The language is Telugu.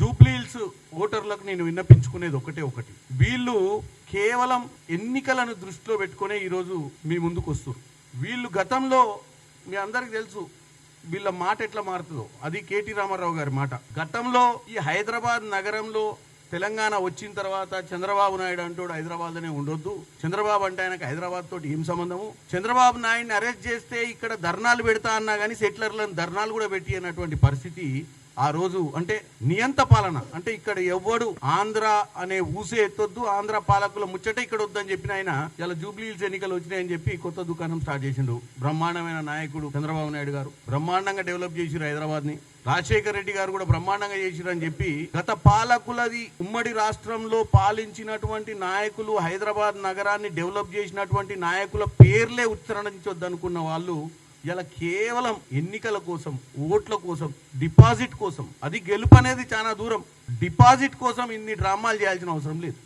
జూబ్లీహిల్స్ ఓటర్లకు నేను విన్నపించుకునేది ఒకటే ఒకటి. వీళ్ళు కేవలం ఎన్నికలను దృష్టిలో పెట్టుకునే ఈరోజు మీ ముందుకు వస్తారు. వీళ్ళు గతంలో మీ అందరికి తెలుసు వీళ్ళ మాట ఎట్లా మారుతుందో. అది కేటీ రామారావు గారి మాట. గతంలో ఈ హైదరాబాద్ నగరంలో తెలంగాణ వచ్చిన తర్వాత చంద్రబాబు నాయుడు అంటోడు హైదరాబాద్లోనే ఉండొద్దు. చంద్రబాబు అంటే ఆయనకు హైదరాబాద్ తోటి ఏం సంబంధము? చంద్రబాబు నాయుడిని అరెస్ట్ చేస్తే ఇక్కడ ధర్నాలు పెడతా అన్నా కానీ సెటిలర్లను ధర్నాలు కూడా పెట్టి అన్నటువంటి పరిస్థితి ఆ రోజు అంటే నియంత పాలన. అంటే ఇక్కడ ఎవ్వడు ఆంధ్ర అనే ఊసే ఎత్తొద్దు ఆంధ్ర పాలకుల ముచ్చట ఇక్కడ వద్దని చెప్పిన ఆయన ఇలా జూబ్లీహిల్స్ ఎన్నికలు వచ్చినాయని చెప్పి కొత్త దుకాణం స్టార్ట్ చేసిండు. బ్రహ్మాండమైన నాయకుడు చంద్రబాబు నాయుడు గారు. బ్రహ్మాండంగా డెవలప్ చేసిరు హైదరాబాద్ని రాజశేఖర్ రెడ్డి గారు కూడా బ్రహ్మాండంగా చేసిరు అని చెప్పి గత పాలకులది ఉమ్మడి రాష్ట్రంలో పాలించినటువంటి నాయకులు హైదరాబాద్ నగరాన్ని డెవలప్ చేసినటువంటి నాయకుల పేర్లే ఉచ్చరించొద్దనుకున్న వాళ్ళు ఇలా కేవలం ఎన్నికల కోసం ఓట్ల కోసం డిపాజిట్ కోసం అది గెలుపు అనేది చాలా దూరం. డిపాజిట్ కోసం ఇన్ని డ్రామాలు చేయాల్సిన అవసరం లేదు.